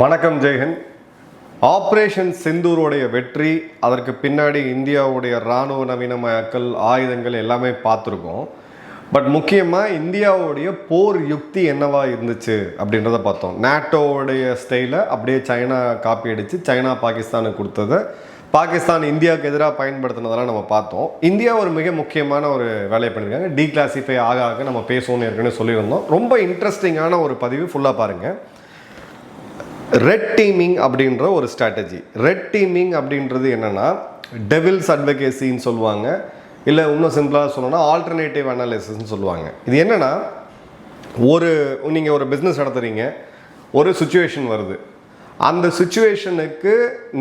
வணக்கம் ஜெய்ஹிந்த் ஆப்ரேஷன் சிந்தூருடைய வெற்றி அதற்கு பின்னாடி இந்தியாவுடைய இராணுவ நவீனமயக்கல் ஆயுதங்கள் எல்லாமே பார்த்துருக்கோம். பட் முக்கியமாக இந்தியாவுடைய போர் யுக்தி என்னவா இருந்துச்சு அப்படின்றத பார்த்தோம். நாட்டோவுடைய ஸ்டைலை அப்படியே சைனா காப்பி அடித்து சைனா பாகிஸ்தானுக்கு கொடுத்ததை. பாகிஸ்தான் இந்தியாவுக்கு எதிராக பயன்படுத்தினதெல்லாம் நம்ம பார்த்தோம். இந்தியா ஒரு மிக முக்கியமான ஒரு வேலையை பண்ணியிருக்காங்க. டீக்ளாசிஃபை ஆக ஆக நம்ம பேசுவோம்னு ஏற்கனவே சொல்லியிருந்தோம். ரொம்ப இன்ட்ரெஸ்டிங்கான ஒரு பதிவு ஃபுல்லாக பாருங்கள் ரெட் டீமிங் அப்படின்ற ஒரு ஸ்ட்ராட்டஜி ரெட் டீமிங் அப்படின்றது என்னன்னா டெவில்ஸ் அட்வொகேசின்னு சொல்லுவாங்க. இல்லை இன்னும் சிம்பிளாக சொல்லணும்னா ஆல்டர்னேட்டிவ் அனாலிசிஸ்ன்னு சொல்லுவாங்க. இது என்னன்னா ஒரு நீங்கள் ஒரு பிஸ்னஸ் நடத்துகிறீங்க ஒரு சுச்சுவேஷன் வருது. அந்த சுச்சுவேஷனுக்கு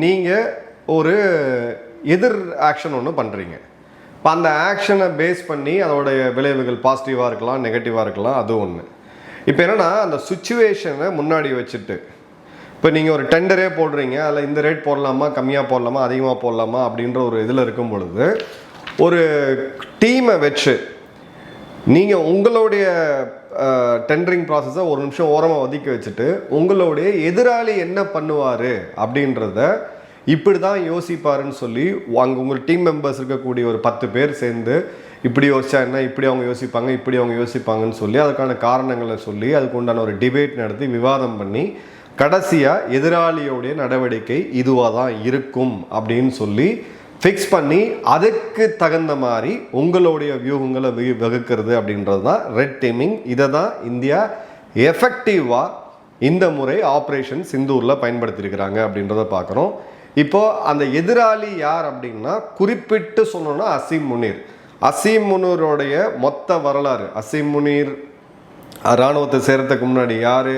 நீங்கள் ஒரு எதிர் ஆக்ஷன் ஒன்று பண்ணுறீங்க இப்போ அந்த ஆக்ஷனை பேஸ் பண்ணி அதோடைய விளைவுகள் பாசிட்டிவாக இருக்கலாம் நெகட்டிவாக இருக்கலாம் அது ஒன்று இப்போ என்னென்னா அந்த சுச்சுவேஷனை முன்னாடி வச்சுட்டு இப்போ நீங்கள் ஒரு டெண்டரே போடுறீங்க அதில் இந்த ரேட் போடலாமா கம்மியாக போடலாமா அதிகமாக போடலாமா அப்படின்ற ஒரு இதில் இருக்கும் பொழுது ஒரு டீமை வச்சு நீங்கள் உங்களுடைய டெண்டரிங் ப்ராசஸை ஒரு நிமிஷம் ஓரமாக ஒதுக்கி வச்சுட்டு உங்களுடைய எதிராளி என்ன பண்ணுவார் அப்படின்றத இப்படி தான் யோசிப்பாருன்னு சொல்லி அங்கே உங்கள் டீம் மெம்பர்ஸ் இருக்கக்கூடிய ஒரு பத்து பேர் சேர்ந்து இப்படி யோசிச்சா என்ன இப்படி அவங்க யோசிப்பாங்க இப்படி அவங்க யோசிப்பாங்கன்னு சொல்லி அதுக்கான காரணங்களை சொல்லி அதுக்கு உண்டான ஒரு டிபேட் நடத்தி விவாதம் பண்ணி கடைசியாக எதிராளியோடைய நடவடிக்கை இதுவாக தான் இருக்கும் அப்படின்னு சொல்லி ஃபிக்ஸ் பண்ணி அதுக்கு தகுந்த மாதிரி உங்களுடைய வியூகங்களை வி- வகுக்கிறது அப்படின்றது தான் ரெட் டீமிங் இதை தான் இந்தியா எஃபெக்டிவாக இந்த முறை ஆப்ரேஷன் சிந்தூரில் பயன்படுத்தியிருக்கிறாங்க அப்படின்றத பார்க்குறோம். இப்போது அந்த எதிராளி யார் அப்படின்னா குறிப்பிட்டு சொல்லணும்னா அசீம் முனீர். அசீம் முனீருடைய மொத்த வரலாறு அசீம் முனீர் இராணுவத்தை சேர்றதுக்கு முன்னாடி யார்?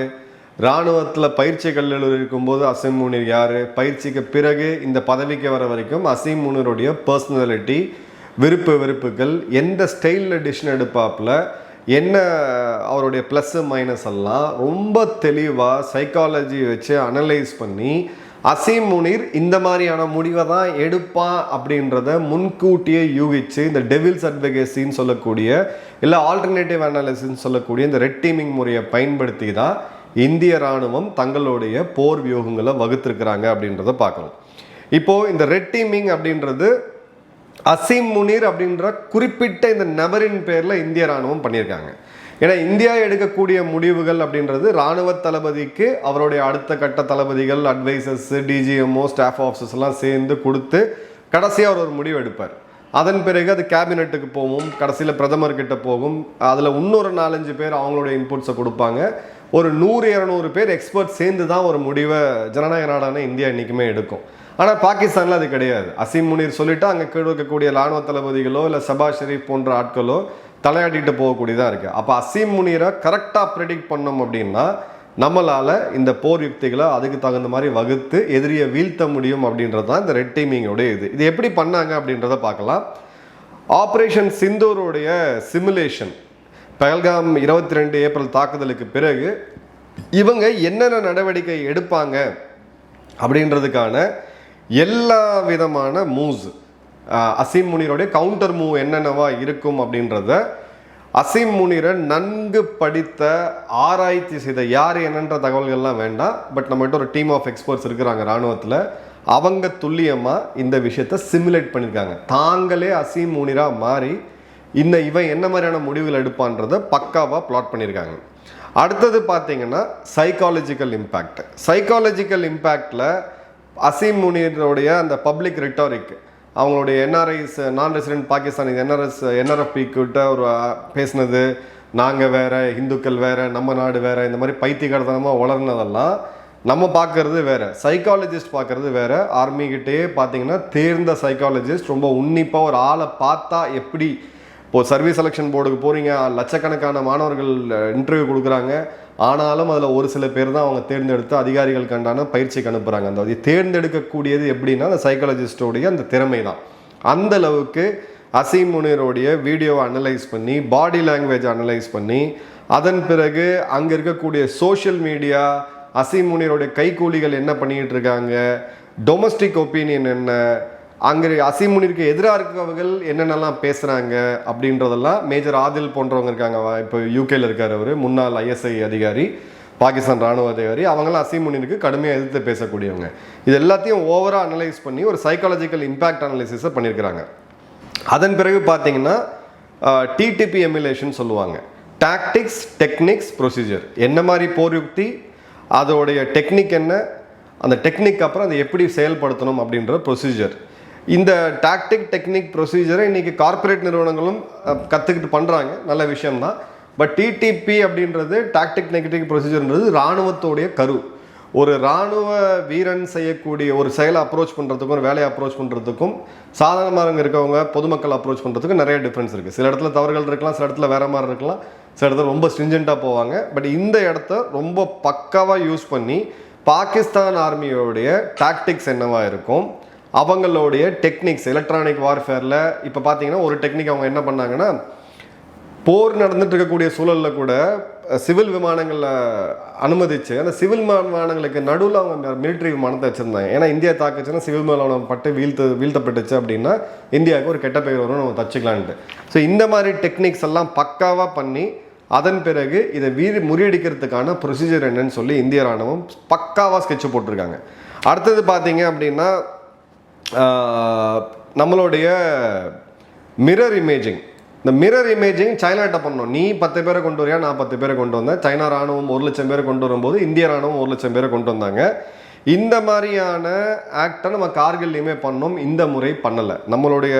இராணுவத்தில் பயிற்சி கல்லூரி இருக்கும்போது அசீம் முனீர் யார்? பயிற்சிக்கு பிறகு இந்த பதவிக்கு வர வரைக்கும் அசீம் முனீருடைய பர்சனாலிட்டி விருப்பு வெறுப்புகள் எந்த ஸ்டைலில் டிசிஷன் எடுப்பாப்பில் என்ன அவருடைய ப்ளஸ்ஸு மைனஸ் எல்லாம் ரொம்ப தெளிவாக சைக்காலஜி வச்சு அனலைஸ் பண்ணி அசீம் முனீர் இந்த மாதிரியான முடிவை தான் எடுப்பான் அப்படின்றத முன்கூட்டியே யூகிச்சு இந்த டெவில்ஸ் அட்வகேசின்னு சொல்லக்கூடிய இல்லை ஆல்டர்னேட்டிவ் அனாலிசின்னு சொல்லக்கூடிய இந்த ரெட் டீமிங் முறையை பயன்படுத்தி தான் இந்திய ராணுவம் தங்களுடைய போர் வியூகங்களை வகுத்திருக்கிறாங்க அப்படின்றத பார்க்குறோம் இப்போ இந்த ரெட் டீமிங் அப்படின்றது அசீம் முனீர் அப்படின்ற குறிப்பிட்ட இந்த நபரின் பேரில் இந்திய ராணுவம் பண்ணியிருக்காங்க. ஏன்னா இந்தியா எடுக்கக்கூடிய முடிவுகள் அப்படின்றது இராணுவ தளபதிக்கு அவருடைய அடுத்த கட்ட தளபதிகள் அட்வைசர்ஸ் டிஜிஎம்ஓ ஸ்டாஃப் ஆஃபீஸர்ஸ் எல்லாம் சேர்ந்து கொடுத்து கடைசியாக அவர் ஒரு முடிவு எடுப்பார். அதன் பிறகு அது கேபினெட்டுக்கு போகும் கடைசியில் பிரதமர்கிட்ட போகும். அதில் இன்னொரு நாலஞ்சு பேர் அவங்களுடைய இன்புட்ஸை கொடுப்பாங்க. ஒரு நூறு இரநூறு பேர் எக்ஸ்பர்ட் சேர்ந்து தான் ஒரு முடிவை ஜனநாயக நாடான இந்தியா இன்றைக்குமே எடுக்கும். ஆனால் பாகிஸ்தானில் அது கிடையாது. அசீம் முனீர் சொல்லிட்டு அங்கே கீழ் இருக்கக்கூடிய ராணுவ தளபதிகளோ இல்லை சபா ஷெரீப் போன்ற ஆட்களோ தலையாட்டிட்டு போகக்கூடியதாக இருக்குது அப்போ அசீம் முனீரை கரெக்டாக ப்ரெடிக்ட் பண்ணோம் அப்படின்னா நம்மளால் இந்த போர் யுக்திகளை அதுக்கு தகுந்த மாதிரி வகுத்து எதிரியை வீழ்த்த முடியும் அப்படின்றது தான் இந்த ரெட் டீமிங்கோடைய இது. இது எப்படி பண்ணாங்க அப்படின்றத பார்க்கலாம். ஆப்ரேஷன் சிந்தூருடைய சிமுலேஷன் பகல்காம் இருபத்தி ரெண்டு ஏப்ரல் தாக்குதலுக்கு பிறகு இவங்க என்னென்ன நடவடிக்கை எடுப்பாங்க அப்படின்றதுக்கான எல்லா விதமான மூவ்ஸ் அசீம் முனீரோடைய கவுண்டர் மூவ் என்னென்னவா இருக்கும் அப்படின்றத அசீம் முனீரை நன்கு படித்த ஆராய்ச்சி செய்த யார் என்னன்ற தகவல்கள்லாம் வேண்டாம். பட் நம்மகிட்ட ஒரு டீம் ஆஃப் எக்ஸ்பர்ட்ஸ் இருக்கிறாங்க இராணுவத்தில் அவங்க துல்லியமாக இந்த விஷயத்தை சிமுலேட் பண்ணியிருக்காங்க தாங்களே அசீம் முனிராக மாறி இந்த இவன் என்ன மாதிரியான முடிவுகள் எடுப்பான்றதை பக்காவாக பிளாட் பண்ணியிருக்காங்க. அடுத்தது பார்த்தீங்கன்னா சைக்காலஜிக்கல் இம்பேக்ட் சைக்காலஜிக்கல் இம்பேக்டில் அசீம் முனீரோடைய அந்த பப்ளிக் ரிட்டாரிக் அவங்களுடைய NRIs non resident Pakistan NRs NRFP கிட்ட ஒரு பேசினது நாங்கள் வேறு இந்துக்கள் வேறு நம்ம நாடு வேறு இந்த மாதிரி பைத்தியகாரத்தனமாக வளர்னதெல்லாம் நம்ம பார்க்கறது வேற. சைக்காலஜிஸ்ட் பார்க்கறது வேற. ஆர்மிக்கிட்டேயே பார்த்தீங்கன்னா தேர்ந்த சைக்காலஜிஸ்ட் ரொம்ப உன்னிப்பாக ஒரு ஆளை பார்த்தா எப்படி இப்போ சர்வீஸ் செலெக்ஷன் போர்டுக்கு போகிறீங்க லட்சக்கணக்கான மாணவர்கள் இன்டர்வியூ கொடுக்குறாங்க. ஆனாலும் அதில் ஒரு சில பேர் தான் அவங்க தேர்ந்தெடுத்து அதிகாரிகள் கண்டான பயிற்சிக்கு அனுப்புகிறாங்க அந்த தேர்ந்தெடுக்கக்கூடியது எப்படின்னா அந்த சைக்காலஜிஸ்டோடைய அந்த திறமை தான். அந்த அளவுக்கு அசீம் முனியருடைய வீடியோவை அனலைஸ் பண்ணி பாடி லாங்குவேஜ் அனலைஸ் பண்ணி அதன் பிறகு அங்கே இருக்கக்கூடிய சோஷியல் மீடியா அசீம் முனியருடைய கைக்கூலிகள் என்ன பண்ணிகிட்டு இருக்காங்க? டொமஸ்டிக் ஒப்பீனியன் என்ன? அங்கே அசிமுனிற்கு எதிராக இருக்கவர்கள் என்னென்னலாம் பேசுகிறாங்க அப்படின்றதெல்லாம் மேஜர் ஆதில் போன்றவங்க இருக்காங்க. வா- இப்போ யூகேல இருக்கார் அவர். முன்னாள் ஐஎஸ்ஐ அதிகாரி பாகிஸ்தான் ராணுவ அதிகாரி. அவங்களாம் அசீம் கடுமையாக எதிர்த்து பேசக்கூடியவங்க. இது எல்லாத்தையும் ஓவராக அனலைஸ் பண்ணி ஒரு சைக்காலஜிக்கல் இம்பாக்ட் அனலைசிஸை பண்ணியிருக்கிறாங்க. அதன் பிறகு பார்த்தீங்கன்னா டிடிபி எமுலேஷன் சொல்லுவாங்க. டாக்டிக்ஸ் டெக்னிக்ஸ் ப்ரொசீஜர் என்ன மாதிரி போர் யுக்தி அதோடைய டெக்னிக் என்ன அந்த டெக்னிக் அப்புறம் அதை எப்படி செயல்படுத்தணும் அப்படின்ற ப்ரொசீஜர் இந்த டாக்டிக் டெக்னிக் ப்ரொசீஜரை இன்னைக்கு கார்ப்பரேட் நிறுவனங்களும் கற்றுக்கிட்டு பண்ணுறாங்க நல்ல விஷயம்தான். பட் டிடிபி அப்படின்றது டாக்டிக் நெகட்டிவ் ப்ரொசீஜர்ன்றது இராணுவத்தோடைய கரு. ஒரு இராணுவ வீரன் செய்யக்கூடிய ஒரு செயலை அப்ரோச் பண்ணுறதுக்கும் ஒரு வேலையை அப்ரோச் பண்ணுறதுக்கும் சாதாரணமாக இருக்கவங்க பொதுமக்கள் அப்ரோச் பண்ணுறதுக்கும் நிறைய டிஃப்ரென்ஸ் இருக்குது சில இடத்துல தவறுகள் இருக்கலாம் சில இடத்துல வேற மாதிரி இருக்கலாம். சில இடத்துல ரொம்ப ஸ்ட்ரிஞ்சண்ட்டாக போவாங்க. பட் இந்த இடத்த ரொம்ப பக்காவாக யூஸ் பண்ணி பாகிஸ்தான் ஆர்மியோடைய டாக்டிக்ஸ் என்னவாக இருக்கும்? அவங்களுடைய டெக்னிக்ஸ் எலக்ட்ரானிக் வார்ஃபேரில் இப்போ பார்த்தீங்கன்னா ஒரு டெக்னிக் அவங்க என்ன பண்ணாங்கன்னா போர் நடந்துட்டு இருக்கக்கூடிய சூழலில் கூட சிவில் விமானங்களை அனுமதிச்சு அந்த சிவில் விமானங்களுக்கு நடுவில் அவங்க மிலிட்டரி விமானத்தை வச்சுருந்தாங்க. ஏன்னா இந்தியா தாக்குச்சுன்னா சிவில் விமானம் பட்டு வீழ்த்து வீழ்த்தப்பட்டுச்சு அப்படின்னா இந்தியாவுக்கு ஒரு கெட்ட பெயர் வரும் நம்ம தச்சுக்கலான்ட்டு. ஸோ இந்த மாதிரி டெக்னிக்ஸ் எல்லாம் பக்காவாக பண்ணி அதன் பிறகு இதை வீடு முறியடிக்கிறதுக்கான ப்ரொசீஜர் என்னன்னு சொல்லி இந்திய ராணுவம் பக்காவாக ஸ்கெட்ச் போட்டிருக்காங்க. அடுத்தது பார்த்தீங்க அப்படின்னா நம்மளுடைய மிரர் இமேஜிங் இந்த மிரர் இமேஜிங் சைனாட்ட பண்ணோம் நீ பத்து பேரை கொண்டு வரியா? நான் பத்து பேரை கொண்டு வந்தேன். சைனா ராணுவம் ஒரு லட்சம் பேரை கொண்டு வரும்போது இந்திய ராணுவம் ஒரு லட்சம் பேரை கொண்டு வந்தாங்க. இந்த மாதிரியான ஆக்டை நம்ம கார்கில்லையுமே பண்ணோம். இந்த முறை பண்ணலை. நம்மளுடைய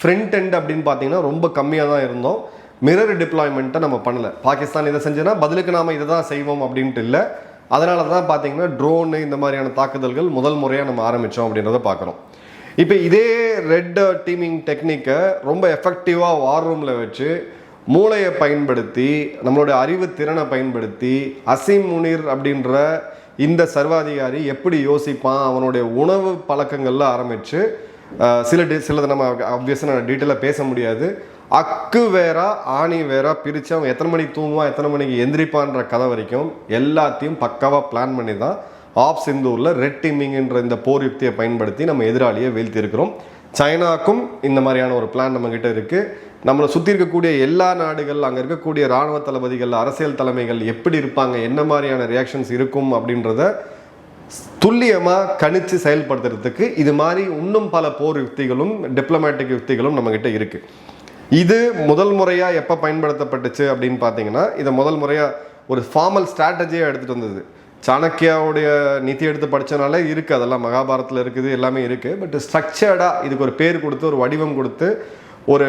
ஃப்ரண்ட் எண்ட் அப்படின்னு பார்த்தீங்கன்னா ரொம்ப கம்மியாக தான் இருந்தோம். மிரர் டிப்ளாய்மெண்ட்டை நம்ம பண்ணலை. பாகிஸ்தான் இதை செஞ்சோன்னா பதிலுக்கு நாம் இதை தான் செய்வோம் அப்படின்ட்டு இல்லை. அதனால தான் பார்த்தீங்கன்னா ட்ரோனு இந்த மாதிரியான தாக்குதல்கள் முதல் முறையாக நம்ம ஆரம்பித்தோம் அப்படின்றத பார்க்குறோம் இப்போ இதே ரெட் டீமிங் டெக்னிக்கை ரொம்ப எஃபெக்டிவாக வார் ரூமில் வச்சு மூளையை பயன்படுத்தி நம்மளுடைய அறிவு திறனை பயன்படுத்தி அசீம் முனிர் அப்படின்ற இந்த சர்வாதிகாரி எப்படி யோசிப்பான் அவனுடைய உணவு பழக்கங்கள்ல ஆரம்பித்து சில டி சிலதை நம்ம ஆப்வியஸாக நான் டீட்டெயிலாக பேச முடியாது. அக்கு வேறா ஆணி வேறா பிரித்து அவன் எத்தனை மணிக்கு தூங்குவான் எத்தனை மணிக்கு எந்திரிப்பான்ற கதை வரைக்கும் எல்லாத்தையும் பக்காவாக பிளான் பண்ணி தான் ஆப் சிந்தூரில் ரெட் டீமிங்ன்ற இந்த போர் யுக்தியை பயன்படுத்தி நம்ம எதிராளியை வீழ்த்திருக்கிறோம் சைனாக்கும் இந்த மாதிரியான ஒரு பிளான் நம்மக்கிட்ட இருக்குது நம்மளை சுற்றி இருக்கக்கூடிய எல்லா நாடுகள் அங்கே இருக்கக்கூடிய இராணுவ தளபதிகள் அரசியல் தலைமைகள் எப்படி இருப்பாங்க என்ன மாதிரியான ரியாக்ஷன்ஸ் இருக்கும் அப்படின்றத துல்லியமாக கணிச்சு செயல்படுத்துறதுக்கு இது மாதிரி இன்னும் பல போர் யுக்திகளும் டிப்ளமேட்டிக் யுக்திகளும் நம்மக்கிட்ட இருக்குது இது முதல் முறையாக எப்போ பயன்படுத்தப்பட்டுச்சு அப்படின்னு பார்த்தீங்கன்னா இதை முதல் முறையாக ஒரு ஃபார்மல் ஸ்ட்ராட்டஜியாக எடுத்துகிட்டு வந்தது. சாணக்கியாவுடைய நிதி எடுத்து படிச்சனால இருக்குது அதெல்லாம் மகாபாரத்தில் இருக்குது எல்லாமே இருக்குது பட் ஸ்ட்ரக்சர்டாக இதுக்கு ஒரு பேர் கொடுத்து ஒரு வடிவம் கொடுத்து ஒரு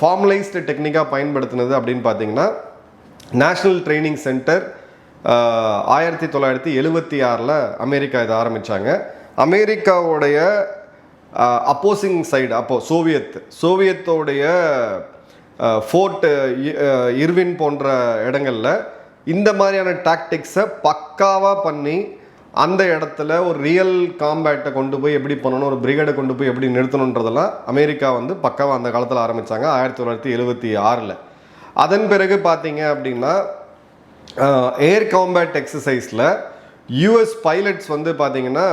ஃபார்மலைஸ்டு டெக்னிக்காக பயன்படுத்தினது அப்படின்னு பார்த்தீங்கன்னா நேஷ்னல் ட்ரைனிங் சென்டர் ஆயிரத்தி தொள்ளாயிரத்தி எழுபத்தி ஆறில் அமெரிக்கா இதை ஆரம்பித்தாங்க அமெரிக்காவுடைய அப்போசிங் சைடு அப்போ சோவியத் சோவியத்தோடைய ஃபோர்ட் இர்வின் போன்ற இடங்களில் இந்த மாதிரியான டாக்டிக்ஸை பக்காவாக பண்ணி அந்த இடத்துல ஒரு ரியல் காம்பேக்டை கொண்டு போய் எப்படி பண்ணணும் ஒரு பிரிகேடை கொண்டு போய் எப்படி நிறுத்தணுன்றதெல்லாம் அமெரிக்கா வந்து பக்காவாக அந்த காலத்தில் ஆரம்பித்தாங்க ஆயிரத்தி தொள்ளாயிரத்தி எழுபத்தி ஆறில். அதன் பிறகு பார்த்தீங்க அப்படின்னா ஏர் காம்பேட் எக்ஸசைஸில் யூஎஸ் பைலட்ஸ் வந்து பார்த்தீங்கன்னா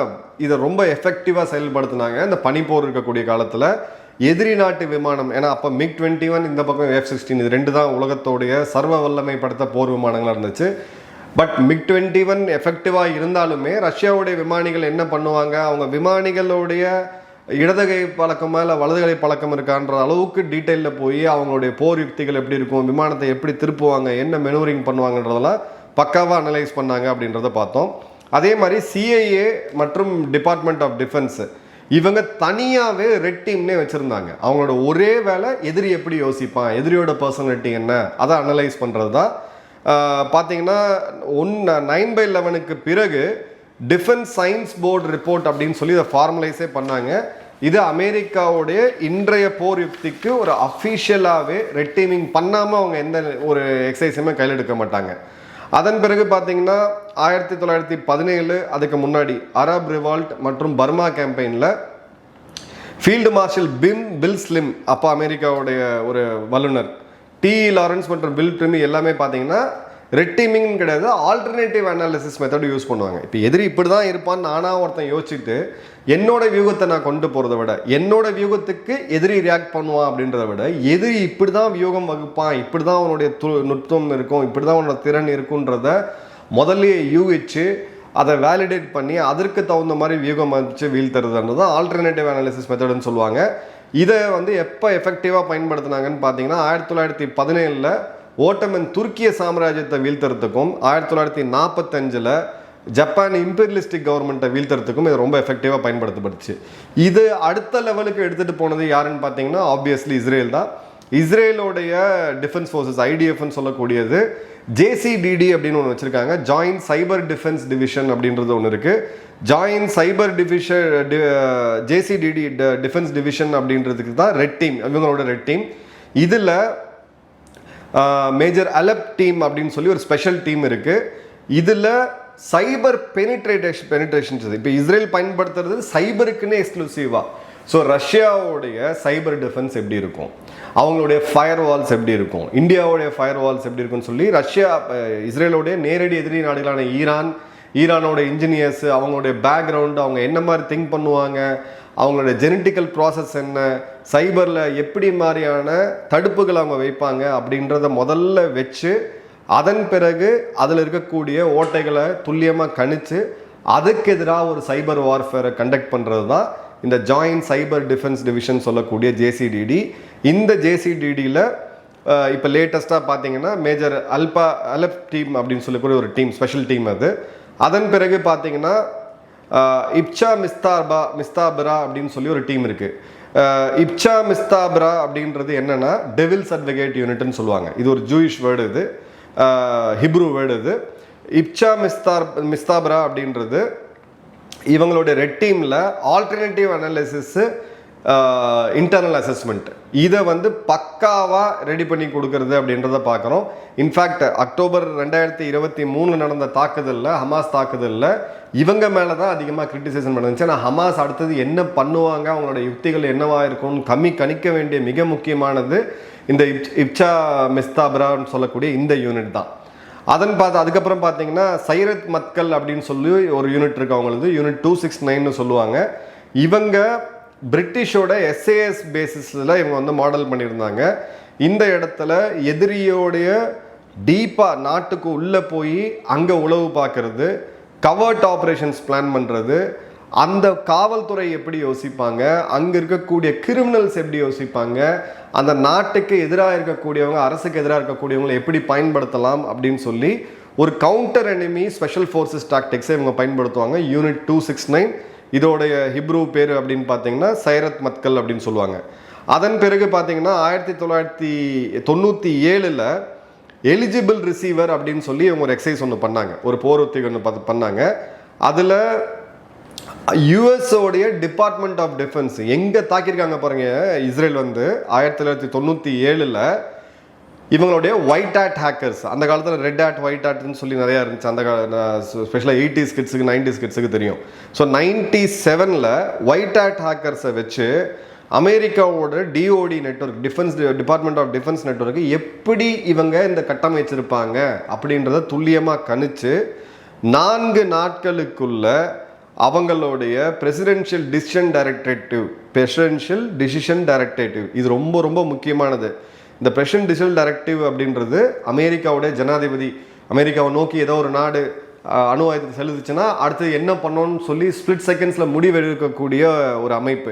இதை ரொம்ப எஃபெக்டிவாக செயல்படுத்தினாங்க. இந்த பனிப்போர் இருக்கக்கூடிய காலத்தில் எதிரி நாட்டு விமானம் ஏன்னா அப்போ மிக் டுவெண்ட்டி ஒன் இந்த பக்கம் எஃப் சிக்ஸ்டீன் இது ரெண்டு தான் உலகத்தோடைய சர்வ வல்லமை படுத்த போர் விமானங்களாக இருந்துச்சு. பட் மிக் டுவெண்ட்டி ஒன் எஃபெக்டிவாக இருந்தாலுமே ரஷ்யாவுடைய விமானிகள் என்ன பண்ணுவாங்க? அவங்க விமானிகளுடைய இடதுகை பழக்கமாக இல்லை வலதுகை பழக்கம் இருக்கான்ற அளவுக்கு டீட்டெயிலில் போய் அவங்களுடைய போர் யுக்திகள் எப்படி இருக்கும் விமானத்தை எப்படி திருப்புவாங்க என்ன மெனூரிங் பண்ணுவாங்கன்றதெல்லாம் பக்காவாக அனலைஸ் பண்ணாங்க அப்படின்றத பார்த்தோம். அதே மாதிரி சிஐஏ மற்றும் டிபார்ட்மெண்ட் ஆஃப் டிஃபென்ஸு இவங்க தனியாகவே ரெட் டீம்னே வச்சுருந்தாங்க. அவங்களோட ஒரே வேலை எதிரி எப்படி யோசிப்பான் எதிரியோட பர்சனாலிட்டி என்ன அதை அனலைஸ் பண்ணுறது தான். பார்த்தீங்கன்னா ஒன் நைன் பை லெவனுக்கு பிறகு டிஃபென்ஸ் சயின்ஸ் போர்டு ரிப்போர்ட் அப்படின்னு சொல்லி இதை ஃபார்மலைஸே பண்ணாங்க. இது அமெரிக்காவுடைய இன்றைய போர் யுக்திக்கு ஒரு அஃபிஷியலாகவே ரெட் டீமிங் பண்ணாமல் அவங்க எந்த ஒரு எக்ஸசைஸுமே கையில் எடுக்க மாட்டாங்க. அதன் பிறகு பார்த்தீங்கன்னா ஆயிரத்தி தொள்ளாயிரத்தி பதினேழு அதுக்கு முன்னாடி அரப் ரிவால்ட் மற்றும் பர்மா கேம்பெயினில் ஃபீல்டு மார்ஷல் பிம் பில் ஸ்லிம் அப்போ அமெரிக்காவுடைய ஒரு வல்லுனர் டி லாரன்ஸ் மற்றும் பில் ட்ரிமி எல்லாமே பார்த்தீங்கன்னா ரெட் டீமிங்னு கிடையாது ஆல்டர்னேட்டிவ் அனாலிசிஸ் மெத்தட் யூஸ் பண்ணுவாங்க. இப்போ எதிரி இப்படி தான் இருப்பான்னு நானாக ஒருத்தன் யோசிச்சுட்டு என்னோட வியூகத்தை நான் கொண்டு போகிறத விட என்னோட வியூகத்துக்கு எதிரி ரியாக்ட் பண்ணுவான் அப்படின்றத விட எதிரி இப்படி தான் வியூகம் வகுப்பான் இப்படி தான் அவனுடைய து நுட்பம் இருக்கும் இப்படி தான் அவனோட திறன் இருக்குன்றத முதல்லயே யூகிச்சு அதை வேலிடேட் பண்ணி அதற்கு தகுந்த மாதிரி வியூகம் அமைச்சு வீழ்த்துறதுன்றது தான் ஆல்டர்னேட்டிவ் அனாலிசிஸ் மெத்தடுன்னு சொல்லுவாங்க. இதை வந்து எப்போ எஃபெக்டிவாக பயன்படுத்தினாங்கன்னு பார்த்தீங்கன்னா ஆயிரத்தி தொள்ளாயிரத்தி பதினேழில் ஓட்டமன் துருக்கிய சாம்ராஜ்யத்தை வீழ்த்துறதுக்கும் ஆயிரத்தி தொள்ளாயிரத்தி நாற்பத்தஞ்சில் ஜப்பான் இம்பீரியலிஸ்டிக் கவர்மெண்ட்டை வீழ்த்துறதுக்கும் இது ரொம்ப எஃபெக்டிவாக பயன்படுத்தப்பட்டுச்சு இது அடுத்த லெவலுக்கு எடுத்துகிட்டு போனது யாருன்னு பார்த்தீங்கன்னா ஆப்வியஸ்லி இஸ்ரேல் தான். இஸ்ரேலோடைய டிஃபென்ஸ் ஃபோர்ஸஸ் ஐடிஎஃப்னு சொல்லக்கூடியது ஜேசிடிடி அப்படின்னு ஒன்று வச்சுருக்காங்க. ஜாயின்ட் சைபர் டிஃபென்ஸ் டிவிஷன் அப்படின்றது ஒன்று இருக்குது joint cyber division JCDD defence division அப்படின்றதுக்கு தான் ரெட் டீம் இவங்களோட ரெட் டீம் இதில் மேஜர் அலப் டீம் அப்படின்னு சொல்லி ஒரு ஸ்பெஷல் டீம் இருக்குது இதில் சைபர் பெனிட்ரேஷன் பெனிட்ரேஷன் இப்போ இஸ்ரேல் பயன்படுத்துறது சைபருக்குன்னு எக்ஸ்க்ளூசிவாக ஸோ ரஷ்யாவுடைய சைபர் டிஃபென்ஸ் எப்படி இருக்கும்? அவங்களுடைய ஃபயர் வால்ஸ் எப்படி இருக்கும்? இந்தியாவுடைய ஃபயர் வால்ஸ் எப்படி இருக்கும்னு சொல்லி ரஷ்யா அஹ், இஸ்ரேலோடைய நேரடி எதிரி நாடுகளான ஈரான் ஈரானோட இன்ஜினியர்ஸ் அவங்களுடைய பேக்ரவுண்டு அவங்க என்ன மாதிரி திங்க் பண்ணுவாங்க அவங்களோட ஜெனட்டிக்கல் ப்ராசஸ் என்ன சைபரில் எப்படி மாதிரியான தடுப்புகள் அவங்க வைப்பாங்க அப்படின்றத முதல்ல வச்சு அதன் பிறகு அதில் இருக்கக்கூடிய ஓட்டைகளை துல்லியமாக கணித்து அதுக்கு எதிராக ஒரு சைபர் வார்ஃபேரை கண்டக்ட் பண்ணுறது தான் இந்த ஜாயின்ட் சைபர் டிஃபென்ஸ் டிவிஷன் சொல்லக்கூடிய ஜேசிடிடி இந்த ஜேசிடிடியில் இப்போ லேட்டஸ்ட்டாக பார்த்தீங்கன்னா மேஜர் அல்பா அலப் டீம் அப்படின்னு சொல்லக்கூடிய ஒரு டீம் ஸ்பெஷல் டீம் அது. அதன் பிறகு பார்த்தீங்கன்னா இப்சா மிஸ்தாபா மிஸ்தாபரா அப்படின்னு சொல்லி ஒரு டீம் இருக்குது இப்சா மிஸ்தாபரா அப்படின்றது என்னென்னா டெவில்ஸ் அட்வொகேட் யூனிட்னு சொல்லுவாங்க. இது ஒரு ஜூயிஷ் வேர்டு இது. ஹிப்ரூ வேர்டு இது. இப்சா மிஸ்தார் மிஸ்தாபரா அப்படின்றது இவங்களுடைய ரெட் டீமில் ஆல்டர்னேட்டிவ் அனாலிசிஸ்ஸு இன்டர்னல் அசஸ்மெண்ட் இதை வந்து பக்காவாக ரெடி பண்ணி கொடுக்கறது அப்படின்றத பார்க்குறோம். இன்ஃபேக்ட் அக்டோபர் ரெண்டாயிரத்தி இருபத்தி மூணு நடந்த தாக்குதலில் ஹமாஸ் தாக்குதலில் இவங்க மேலே தான் அதிகமாக கிரிட்டிசைசன் பண்ணுச்சு ஆனால் ஹமாஸ் அடுத்தது என்ன பண்ணுவாங்க அவங்களோட யுக்திகள் என்னவா இருக்கும்னு கம்மி கணிக்க வேண்டிய மிக முக்கியமானது இந்த இப் இப்சா மிஸ்தாபரான்னு சொல்லக்கூடிய இந்த யூனிட் தான். அதன் பார்த்து அதுக்கப்புறம் பார்த்தீங்கன்னா சைரத் மத்கல் அப்படின்னு சொல்லி ஒரு யூனிட் இருக்கு அவங்களுக்கு யூனிட் டூ சிக்ஸ் நைன்னு சொல்லுவாங்க. இவங்க பிரிட்டிஷோட எஸ்ஏஎஸ் பேசிஸில் இவங்க வந்து மாடல் பண்ணியிருந்தாங்க. இந்த இடத்துல எதிரியோடைய டீப்பாக நாட்டுக்கு உள்ளே போய் அங்கே உளவு பார்க்கறது கவர்ட் ஆப்ரேஷன்ஸ் பிளான் பண்ணுறது அந்த காவல்துறை எப்படி யோசிப்பாங்க அங்கே இருக்கக்கூடிய கிரிமினல்ஸ் எப்படி யோசிப்பாங்க அந்த நாட்டுக்கு எதிராக இருக்கக்கூடியவங்க அரசுக்கு எதிராக இருக்கக்கூடியவங்களை எப்படி பயன்படுத்தலாம் அப்படின்னு சொல்லி ஒரு கவுண்டர் எனிமி ஸ்பெஷல் ஃபோர்ஸஸ் டாக்டிக்ஸை இவங்க பயன்படுத்துவாங்க. யூனிட் டூ சிக்ஸ் நைன் இதோடைய ஹிப்ரூ பேர் அப்படின்னு பார்த்தீங்கன்னா சைரத் மத்கல் அப்படின்னு சொல்லுவாங்க. அதன் பிறகு பார்த்தீங்கன்னா ஆயிரத்தி தொள்ளாயிரத்தி தொண்ணூற்றி ஏழில் எலிஜிபிள் ரிசீவர் அப்படின்னு சொல்லி இவங்க ஒரு எக்ஸசைஸ் ஒன்று பண்ணாங்க. ஒரு போர் ஒன்று பார்த்து பண்ணாங்க. அதில் யூஎஸோடைய டிபார்ட்மெண்ட் ஆஃப் டிஃபென்ஸ் எங்கே தாக்கியிருக்காங்க பாருங்க இஸ்ரேல் வந்து ஆயிரத்தி தொள்ளாயிரத்தி தொண்ணூற்றி ஏழில் இவங்களுடைய ஒயிட் ஆட் ஹேக்கர்ஸ் அந்த காலத்தில் ரெட் ஆட் ஒயிட் ஆட்னு சொல்லி நிறையா இருந்துச்சு. அந்த ஸ்பெஷலாக எயிட்டிஸ் கிட்ஸுக்கு நைன்டிஸ் கிட்ஸுக்கு தெரியும். ஸோ நைன்டி செவனில் ஒயிட் ஆட் ஹேக்கர்ஸை வச்சு அமெரிக்காவோட DOD network defence department of defence network எப்படி இவங்க இந்த கட்டமைச்சிருப்பாங்க அப்படின்றத துல்லியமாக கணிச்சு நான்கு நாட்களுக்குள்ள அவங்களுடைய presidential decision directive presidential decision directive இது ரொம்ப ரொம்ப முக்கியமானது. இந்த பிரசிடென்ட் டிசல் டைரக்டிவ் அப்படின்றது அமெரிக்காவுடைய ஜனாதிபதி அமெரிக்காவை நோக்கி ஏதோ ஒரு நாடு அணு ஆயுதத்தை செலுத்துச்சுன்னா அடுத்து என்ன பண்ணோன்னு சொல்லி ஸ்பிளிட் செகண்ட்ஸில் முடிவெடுக்கக்கூடிய ஒரு அமைப்பு.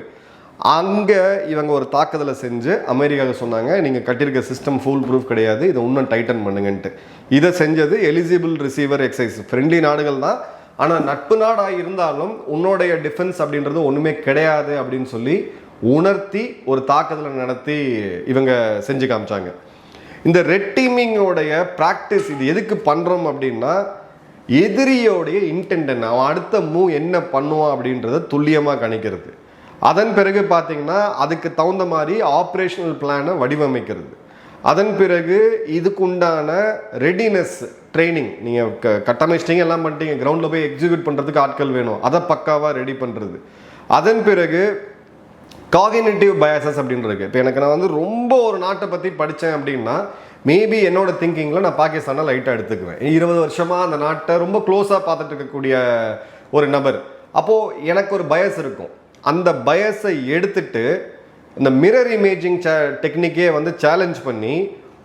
அங்கே இவங்க ஒரு தாக்குதலை செஞ்சு அமெரிக்காவுக்கு சொன்னாங்க நீங்கள் கட்டியிருக்க சிஸ்டம் ஃபுல் ப்ரூஃப் கிடையாது இதை இன்னும் டைட்டன் பண்ணுங்கன்ட்டு. இதை செஞ்சது எலிஜிபிள் ரிசீவர் எக்ஸைஸ் ஃப்ரெண்ட்லி நாடுகள் தான். ஆனால் நட்பு நாடாக இருந்தாலும் உன்னுடைய டிஃபென்ஸ் அப்படின்றது ஒன்றுமே கிடையாது அப்படின்னு சொல்லி உணர்த்தி ஒரு தாக்குதலை நடத்தி இவங்க செஞ்சு காமிச்சாங்க. இந்த ரெட் டீமிங்கோடைய ப்ராக்டிஸ் இது எதுக்கு பண்ணுறோம் அப்படின்னா எதிரியோடைய இன்டென்ட் என்ன அவன் அடுத்த மூவ் என்ன பண்ணுவான் அப்படின்றத துல்லியமாக கணிக்கிறது. அதன் பிறகு பார்த்தீங்கன்னா அதுக்கு தகுந்த மாதிரி ஆப்ரேஷனல் பிளானை வடிவமைக்கிறது. அதன் பிறகு இதுக்குண்டான ரெடினஸ் ட்ரைனிங் நீங்கள் க கட்டமைச்சிட்டிங்க எல்லாம் பண்ணிட்டீங்க கிரவுண்டில் போய் எக்ஸிக்யூட் பண்ணுறதுக்கு ஆட்கள் வேணும். அதை பக்காவாக ரெடி பண்ணுறது அதன் பிறகு காகினேட்டிவ் பயாசஸ் அப்படின்னு இப்போ எனக்கு நான் வந்து ரொம்ப ஒரு நாட்டை பற்றி படித்தேன் அப்படின்னா மேபி என்னோட திங்கிங்கில் நான் பாகிஸ்தானை லைட்டாக எடுத்துக்குவேன். இருபது வருஷமாக அந்த நாட்டை ரொம்ப க்ளோஸாக பார்த்துட்டு இருக்கக்கூடிய ஒரு நபர். அப்போது எனக்கு ஒரு பயஸ் இருக்கும். அந்த பயஸை எடுத்துட்டு இந்த மிரர் இமேஜிங் டெக்னிக்கே வந்து சேலஞ்ச் பண்ணி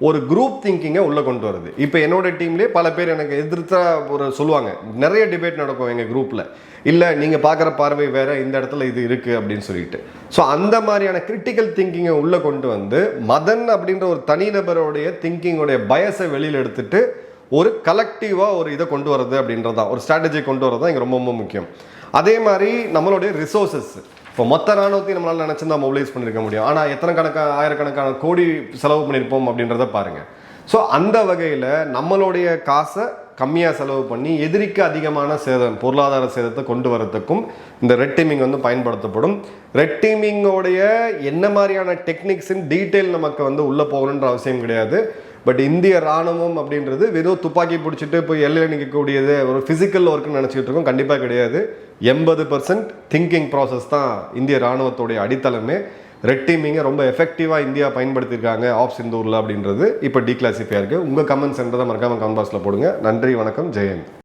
ஒரு குரூப் திங்கிங்கை உள்ளே கொண்டு வருது. இப்போ என்னோட டீம்லேயே பல பேர் எனக்கு எதிர்த்தா ஒரு சொல்லுவாங்க நிறைய டிபேட் நடக்கும் எங்கள் குரூப்பில் இல்லை நீங்கள் பார்க்குற பார்வை வேறு இந்த இடத்துல இது இருக்குது அப்படின்னு சொல்லிட்டு. ஸோ அந்த மாதிரியான கிரிட்டிக்கல் திங்கிங்கை உள்ளே கொண்டு வந்து மதன் அப்படின்ற ஒரு தனிநபருடைய திங்கிங்கோடைய பயசை வெளியில் எடுத்துட்டு ஒரு கலெக்டிவாக ஒரு இதை கொண்டு வரது அப்படின்றது தான் ஒரு ஸ்ட்ராட்டஜி கொண்டு வரது தான் இங்கே ரொம்ப ரொம்ப முக்கியம். அதே மாதிரி நம்மளுடைய ரிசோர்சஸ் இப்போ மொத்த ராணுவத்தையும் நம்மளால் நினச்சிருந்தா மொபிலைஸ் பண்ணியிருக்க முடியும். ஆனால் எத்தனை கணக்கான ஆயிரக்கணக்கான கோடி செலவு பண்ணியிருப்போம் அப்படின்றத பாருங்கள் ஸோ அந்த வகையில் நம்மளுடைய காசை கம்மியாக செலவு பண்ணி எதிரிக்கு அதிகமான சேதம் பொருளாதார சேதத்தை கொண்டு வரதுக்கும் இந்த ரெட் டீமிங் வந்து பயன்படுத்தப்படும். ரெட் டீமிங்கோடைய என்ன மாதிரியான டெக்னிக்ஸின் டீட்டெயில் நமக்கு வந்து உள்ளே போகணுன்ற அவசியம் கிடையாது. பட் இந்திய ராணுவம் அப்படின்றது வெறும் துப்பாக்கி பிடிச்சிட்டு போய் எல்லையில் நிற்கக்கூடியது ஒரு ஃபிசிக்கல் ஒர்க்குன்னு நினச்சிட்டு இருக்கோம். கண்டிப்பாக கிடையாது. எண்பது பர்சன்ட் திங்கிங் ப்ராசஸ் தான் இந்திய ராணுவத்துடைய அடித்தளமே. ரெட் டீமிங்கை ரொம்ப எஃபெக்டிவாக இந்தியா பயன்படுத்தியிருக்காங்க ஆஃப் சிந்தூரில் அப்படின்றது. இப்போ டீக்ளாசிஃபையாக இருக்குது உங்கள் கமெண்ட்ஸ் என்றதை மறக்காமல் கமெண்ட் பாக்ஸில் போடுங்க. நன்றி வணக்கம் ஜெயந்த்